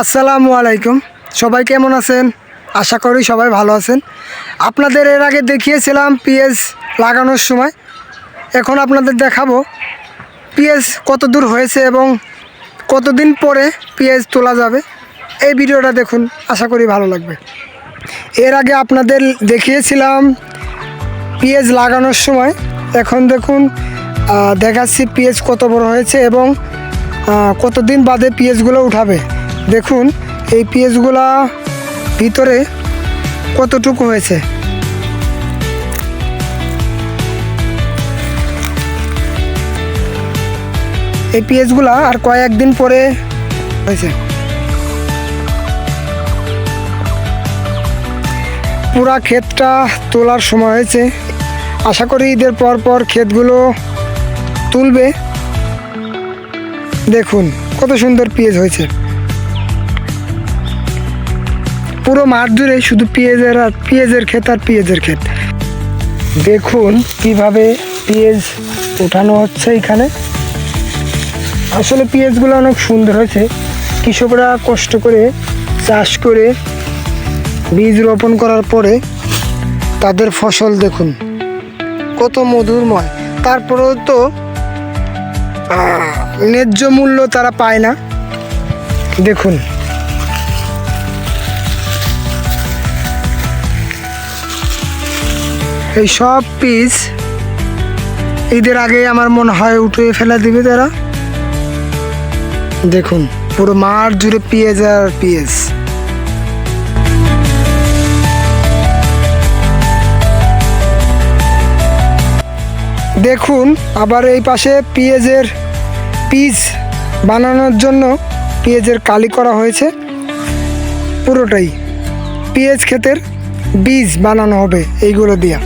আসসালামু আলাইকুম। সবাই কেমন আছেন? আশা করি সবাই ভালো আছেন। আপনাদের এর আগে দেখিয়েছিলাম পেঁয়াজ লাগানোর সময়। এখন আপনাদের দেখাবো পেঁয়াজ কত দূর হয়েছে এবং কতদিন পরে পেঁয়াজ তোলা যাবে। এই ভিডিওটা দেখুন, আশা করি ভালো লাগবে। এর আগে আপনাদের দেখিয়েছিলাম পেঁয়াজ লাগানোর সময়। এখন দেখুন দেখাচ্ছি পেঁয়াজ কত বড় হয়েছে এবং কতদিন বাদে পেঁয়াজগুলো উঠাবে। দেখুন, এই পেঁয়াজগুলা ভিতরে কতটুকু হয়েছে? এই পেঁয়াজগুলা আর কয়েকদিন পরে হয়েছে। পুরা ক্ষেতটা তোলার সময় হয়েছে। আশা করি ঈদের পর পর ক্ষেতগুলো তুলবে। দেখুন, কত সুন্দর পেঁয়াজ হয়েছে। পুরো মাঠ জুড়ে শুধু পেঁয়াজের আর পেঁয়াজের ক্ষেত আর পেঁয়াজের ক্ষেত। দেখুন কীভাবে পেঁয়াজ ওঠানো হচ্ছে এখানে। আসলে পেঁয়াজগুলো অনেক সুন্দর হয়েছে। কৃষকরা কষ্ট করে চাষ করে বীজ রোপণ করার পরে তাদের ফসল দেখুন, কত মধুরময়। তারপরেও তো ন্যায্য মূল্য তারা পায় না। দেখুন এই সব পিস ঈদের আগে আমার মনে হয় উঠে ফেলে দিবে তারা। দেখুন, পুরো মাঠ জুড়ে পেঁয়াজ আর পেঁয়াজ। দেখুন, আবার এই পাশে পেঁয়াজের পিস বানানোর জন্য পেঁয়াজের কালি করা হয়েছে। পুরোটাই পেঁয়াজ ক্ষেতের বীজ বানানো হবে এইগুলো দিয়া।